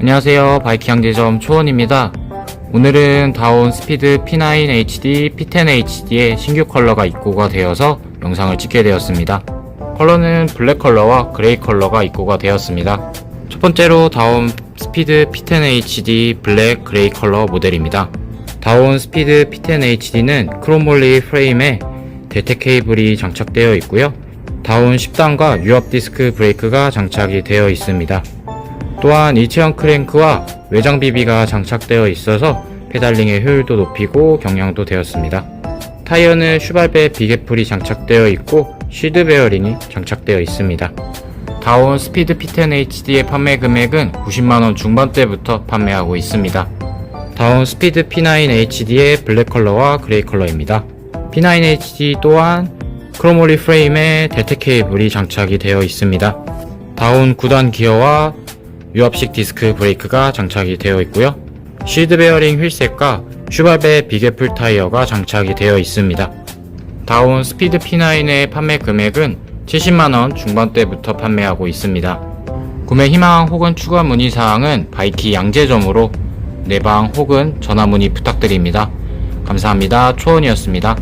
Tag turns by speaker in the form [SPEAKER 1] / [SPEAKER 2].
[SPEAKER 1] 안녕하세요. 바이킹 양재점 초원입니다. 오늘은 다운 스피드 P9HD, P10HD의 신규 컬러가 입고가 되어서 영상을 찍게 되었습니다. 컬러는 블랙 컬러와 그레이 컬러가 입고가 되었습니다. 첫 번째로 다운 스피드 P10HD 블랙 그레이 컬러 모델입니다. 다운 스피드 P10HD는 크롬몰리 프레임에 대택 케이블이 장착되어 있고요. 다운 10단과 유압 디스크 브레이크가 장착이 되어 있습니다. 또한 일체형 크랭크와 외장 비비가 장착되어 있어서 페달링의 효율도 높이고 경량도 되었습니다. 타이어는 슈발베 비계풀이 장착되어 있고 시드 베어링이 장착되어 있습니다. 다운 스피드 P10HD의 판매 금액은 90만원 중반대부터 판매하고 있습니다. 다운 스피드 P9HD의 블랙 컬러와 그레이 컬러입니다. P9HD 또한 크로몰리 프레임에 델텍 케이블이 장착이 되어 있습니다. 다운 9단 기어와 유압식 디스크 브레이크가 장착이 되어 있고요. 실드 베어링 휠셋과 슈발베 비계풀 타이어가 장착이 되어 있습니다. 다운 스피드 P9의 판매 금액은 70만원 중반대부터 판매하고 있습니다. 구매 희망 혹은 추가 문의 사항은 바이키 양재점으로 내방 혹은 전화 문의 부탁드립니다. 감사합니다. 초원이었습니다.